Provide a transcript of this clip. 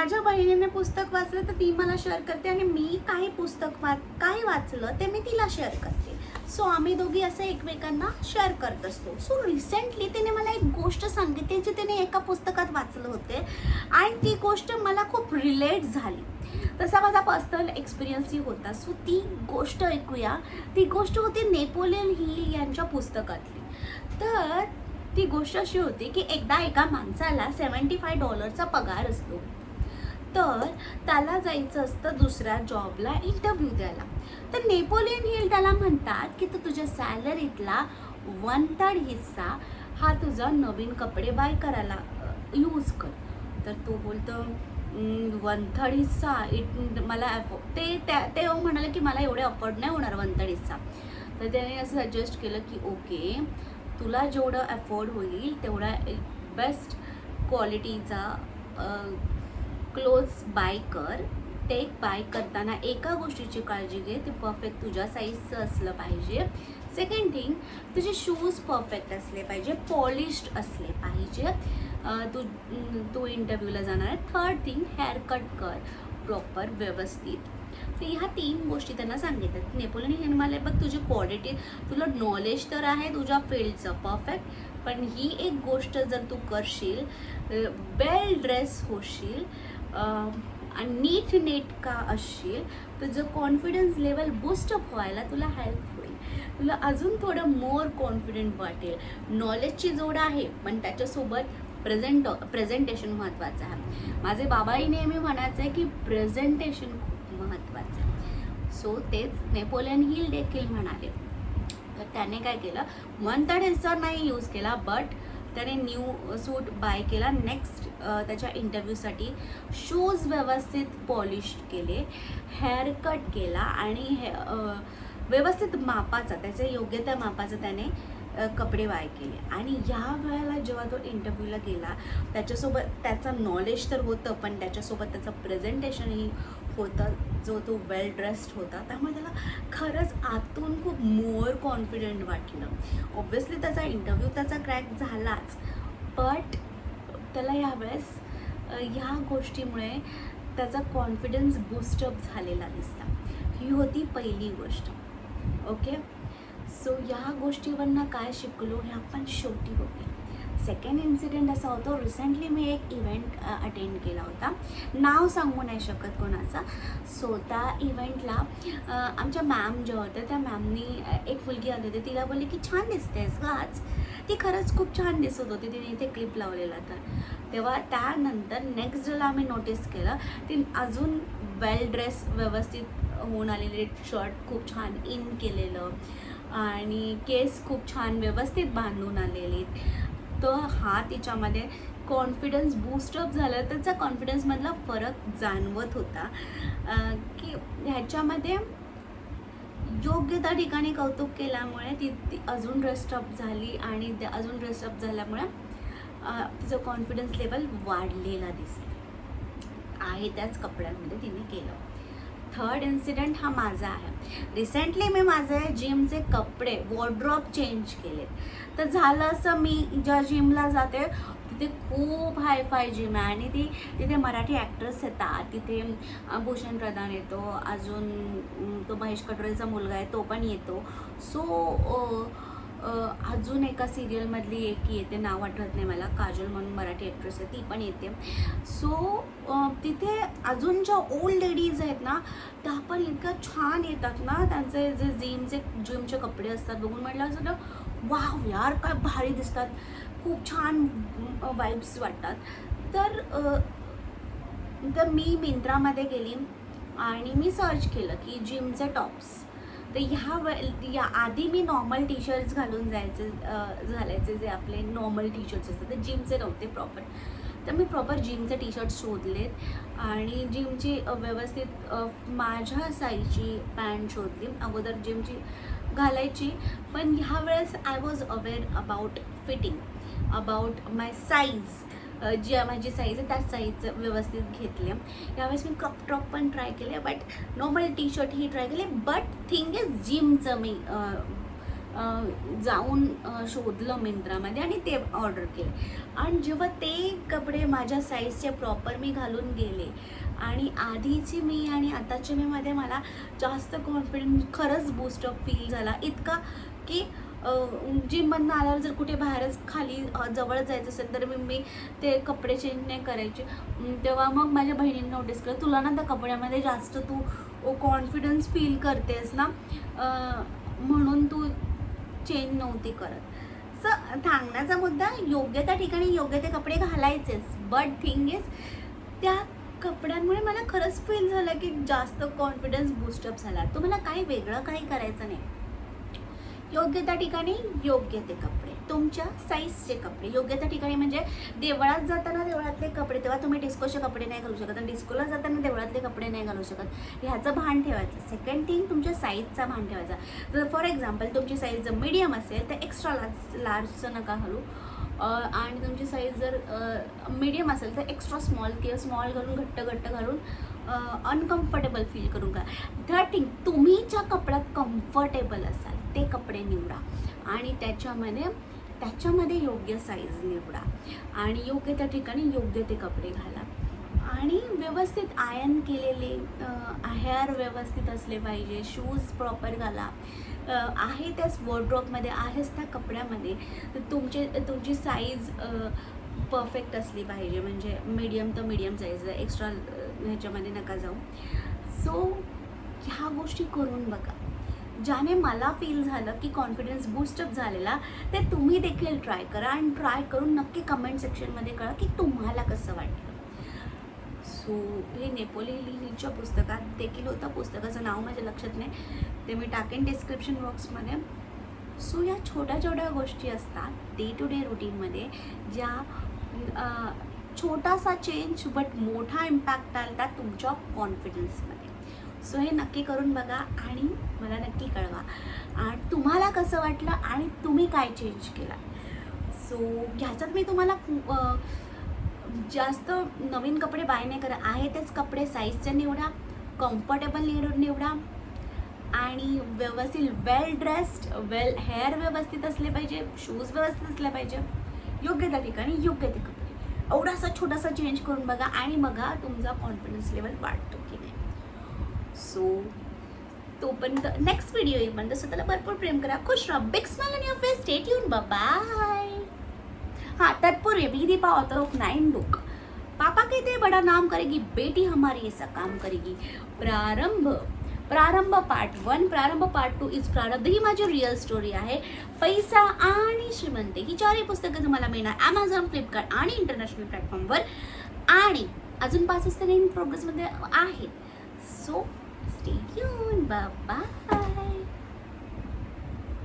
माझ्या बहिणीने पुस्तक वाचलं तर ती मला शेअर करते आणि मी काही पुस्तक वा काही वाचलं ते मी तिला शेअर करते. सो आम्ही दोघी असं एकमेकांना शेअर करत असतो. सो रिसेंटली तिने मला एक गोष्ट सांगितली जी तिने एका पुस्तकात वाचलं होते आणि ती गोष्ट मला खूप रिलेट झाली. तसा माझा पर्सनल एक्सपिरियन्सही होता. सो ती गोष्ट ऐकूया. ती गोष्ट होती नेपोलियन हिल यांच्या पुस्तकातली. तर ती गोष्ट अशी होती की एकदा एका माणसाला सेवन्टी फाय डॉलरचा पगार असतो. तर त्याला जायचं असतं दुसऱ्या जॉबला इंटरव्ह्यू द्यायला. तर नेपोलियन हिल त्याला म्हणतात की तू तुझ्या सॅलरीतला वन थर्ड हिस्सा हा तुझा नवीन कपडे बाय करायला यूज कर. तर तो बोलतो वन थर्ड हिस्सा इट मला ॲफो ते त्या ते हो म्हणाले की मला एवढे अफोर्ड नाही होणार वन थर्ड हिस्सा. तर त्याने असं सजेस्ट केलं की ओके तुला जेवढं अफोर्ड होईल तेवढा बेस्ट क्वालिटीचा क्लोज बाय कर ते बाय करताना एका गोष्टीची काळजी घे ते परफेक्ट तुझ्या साईजचं असलं पाहिजे. सेकंड थिंग तुझे शूज परफेक्ट असले पाहिजे पॉलिश्ड असले पाहिजे. तू तू इंटरव्ह्यूला जाणार आहे. थर्ड थिंग हेअर कट कर प्रॉपर व्यवस्थित. तर ह्या तीन गोष्टी त्यांना सांगितल्या नेपोलियन हिमालय बघ तुझी क्वालिटी तुला नॉलेज तर आहे तुझ्या फील्डचं परफेक्ट पण ही एक गोष्ट जर तू करशील वेल ड्रेस होशील आणि नीट नेट का असशील तुझं कॉन्फिडन्स लेवल बूस्टअप व्हायला तुला हेल्प होईल. तुला अजून थोडं मोर कॉन्फिडंट वाटेल. नॉलेजची जोड आहे पण त्याच्यासोबत प्रेझेंट प्रेझेंटेशन महत्त्वाचं आहे. माझे बाबाही नेहमी म्हणायचं आहे की प्रेझेंटेशन खूप महत्त्वाचं आहे. सो तेच नेपोलियन हिल देखील म्हणाले. तर त्याने काय केलं? वन थर्ड हिस्सा नाही यूज केला बट त्याने न्यू सूट बाय केला. नेक्स्ट त्याच्या इंटरव्ह्यूसाठी शूज व्यवस्थित पॉलिश केले हेअर कट केला आणि हे व्यवस्थित मापाचा त्याच्या योग्य त्या मापाचा त्याने कपडे वाय केले. आणि ह्या वेळेला जेव्हा तो इंटरव्ह्यूला गेला त्याच्यासोबत त्याचं नॉलेज तर होतं पण त्याच्यासोबत त्याचं प्रेझेंटेशनही होतं जो तो वेल ड्रेस्ड होता. त्यामुळे त्याला खरंच आतून खूप मोर कॉन्फिडंट वाटलं. ऑब्व्हियसली त्याचा इंटरव्ह्यू त्याचा क्रॅक झालाच बट त्याला यावेळेस ह्या गोष्टीमुळे त्याचा कॉन्फिडन्स बूस्टअप झालेला दिसला. ही होती पहिली गोष्ट. ओके सो ह्या गोष्टीवरनं काय शिकलो हे आपण शेवटी बघूया. सेकंड इन्सिडेंट असा होतो. रिसेंटली मी एक इव्हेंट अटेंड केला होता. नाव सांगू नाही शकत कोणाचा. सो त्या इव्हेंटला आमच्या मॅम ज्या होत्या त्या मॅमनी एक मुलगी आली होती. तिला बोलली की छान दिसतेस ग आज. ती खरंच खूप छान दिसत होती. तिने इथे क्लिप लावलेला तर. तेव्हा त्यानंतर नेक्स्ट डेला आम्ही नोटीस केलं ती अजून वेल ड्रेस व्यवस्थित होऊन आलेले शर्ट खूप छान इन केलेलं. आणि केस खूप छान व्यवस्थित बांधून आलेले तर हा तिच्यामध्ये कॉन्फिडन्स बूस्टअप झालं. त्याचा कॉन्फिडन्समधला फरक जाणवत होता. की ह्याच्यामध्ये योग्य त्या ठिकाणी कौतुक केल्यामुळे ती ती अजून रेस्टअप झाली आणि अजून रेस्टअप झाल्यामुळे तिचं कॉन्फिडन्स लेवल वाढलेला दिसलं. आहे त्याच कपड्यांमध्ये तिने केलं. थर्ड इन्सिडेंट हा माझा आहे. रिसेंटली मी माझे जिमचे कपडे वॉर्ड्रॉप चेंज केले तर झालं असं मी ज्या जिमला जाते तिथे खूप हाय फाय जिम आहे आणि ती तिथे मराठी ॲक्ट्रेस येतात. तिथे भूषण प्रधान येतो अजून तो महेश कटोरेचा मुलगा आहे तो पण येतो. सो अजून एका सिरियलमधली एक येते नाव आठवत नाही मला काजल म्हणून मराठी ॲक्ट्रेस आहे ती पण येते. सो तिथे अजून ज्या ओल्ड लेडीज आहेत ना त्या पण इतक्या छान येतात ना त्यांचे जे जिमचे जिमचे कपडे असतात बघून म्हटलं असं वाव यार काय भारी दिसतात. खूप छान वाईब्स वाटतात. तर तर मी मिंत्रामध्ये गेली आणि मी सर्च केलं की जिमचे टॉप्स तर ह्या वे या आधी मी नॉर्मल टी शर्ट्स घालून जायचे घालायचे जे आपले नॉर्मल टी शर्ट्स असतात. ते जिमचे नव्हते प्रॉपर तर मी प्रॉपर जिमचे टी शर्ट शोधलेत आणि जिमची व्यवस्थित माझ्या साईजची पॅन्ट शोधली. अगोदर जिमची घालायची. पण ह्या वेळेस I was aware about fitting about my size जी माझी साईज आहे त्या साईज व्यवस्थित घेतले यावेळेस मी क्रॉप टॉप पण ट्राय केले बट नॉर्मल टी शर्टही ट्राय केले बट थिंग इज जिमचं मी जाऊन शोधलं मिंत्रामध्ये आणि ते ऑर्डर केले आणि जेव्हा ते कपडे माझ्या साईजचे प्रॉपर मी घालून गेले आणि आधीची मी आणि आताच्या मी मध्ये मला जास्त कॉन्फिडन्स खरंच बूस्टअप फील झाला. इतका की जिममधनं आल्यावर जर कुठे बाहेरच खाली जवळ जायचं असेल तर मी मी ते कपडे चेंज नाही करायचे. तेव्हा मग माझ्या बहिणीने नोटीस केलं तुला ना त्या कपड्यामध्ये जास्त तू कॉन्फिडन्स फील करतेस ना म्हणून तू चेंज नव्हती करत. सो सांगण्याचा मुद्दा योग्य त्या ठिकाणी योग्य ते कपडे घालायचेच बट थिंग इज त्या कपड्यांमुळे मला खरंच फील झालं की जास्त कॉन्फिडन्स बूस्टअप झाला. तुम्हाला काही वेगळं काही करायचं नाही. योग्य त्या ठिकाणी योग्य ते कपडे. तुमच्या साईजचे कपडे. योग्य त्या ठिकाणी म्हणजे देवळात जाताना देवळातले कपडे तेव्हा तुम्ही डिस्कोचे कपडे नाही घालू शकत आणि डिस्कोला जाताना देवळातले कपडे नाही घालू शकत. ह्याचं भान ठेवायचं. सेकंड थिंग तुमच्या साईजचा भान ठेवायचा. जर फॉर एक्झाम्पल तुमची साईज जर मीडियम असेल तर एक्स्ट्रा लार्ज लार्जचं नका घालू. आणि तुमची साईज जर मीडियम असेल तर एक्स्ट्रा स्मॉल किंवा स्मॉल घालून घट्ट घट्ट घालून अनकम्फर्टेबल फील करून का थर्ड थिंग तुम्ही ज्या कपड्यात कम्फर्टेबल असाल ते कपडे निवडा. आणि त्याच्यामध्ये त्याच्यामध्ये योग्य साईज निवडा. आणि योग्य त्या ठिकाणी योग्य ते कपडे घाला. आणि व्यवस्थित आयन केलेले हेअर व्यवस्थित असले पाहिजे शूज प्रॉपर घाला. आहे त्याच वॉर्ड्रॉपमध्ये आहेच त्या कपड्यामध्ये. तुमचे तुमची साईज परफेक्ट असली पाहिजे. म्हणजे मीडियम तर मीडियम साईज एक्स्ट्रा ह्याच्यामध्ये नका जाऊ. सो ह्या गोष्टी करून बघा. ज्याने मला फील झालं की कॉन्फिडन्स बूस्टअप झालेला ते तुम्ही देखील ट्राय करा आणि ट्राय करून नक्की कमेंट सेक्शनमध्ये कळा की तुम्हाला कसं वाटलं. सो हे नेपोली लिनीच्या पुस्तकात देखील होतं. पुस्तकाचं नाव माझ्या लक्षात नाही. ते मी टाकेन डिस्क्रिप्शन बॉक्समध्ये सो या छोट्या छोट्या गोष्टी असतात डे टू डे रुटीनमध्ये ज्या छोटासा चेंज बट मोठा इम्पॅक्ट आणतात तुमच्या कॉन्फिडन्समध्ये सो हे नक्की करून बघा आणि मला नक्की कळवा. आणि तुम्हाला कसं वाटलं आणि तुम्ही काय चेंज केला सो ह्याच्यात मी तुम्हाला जास्त नवीन कपडे बाय नाही करा आहे तेच कपडे साईजचे निवडा कम्फर्टेबल निवड निवडा आणि व्यवस्थित वेल ड्रेस्ड वेल हेअर व्यवस्थित असले पाहिजे शूज व्यवस्थित असले पाहिजे. योग्य त्या ठिकाणी योग्य ते कपडे. एवढासा छोटासा चेंज करून बघा आणि बघा तुमचा कॉन्फिडन्स लेवल वाढतो की नाही. सो तोपर्यंत नेक्स्ट व्हिडिओ येईपर्यंत स्वतःला भरपूर प्रेम करा. खुश राहा. Big smile on your face state येऊन बाय हाँ तत्पूर्व विधि पाओ तरफ नाईन लुक पापा कहते बड़ा नाम करेगी बेटी हमारी ऐसा काम करेगी. प्रारंभ प्रारंभ पार्ट वन प्रारंभ पार्ट टू इज प्रारब्ध. ही माझी रिअल स्टोरी आहे. पैसा आणि श्रीमंती. ही चारही पुस्तकं तुम्हाला मिळणार ॲमेझॉन फ्लिपकार्ट आणि इंटरनॅशनल प्लॅटफॉर्मवर आणि अजून पाच पुस्तकं इन प्रोग्रेसमध्ये आहेत. So stay tune bye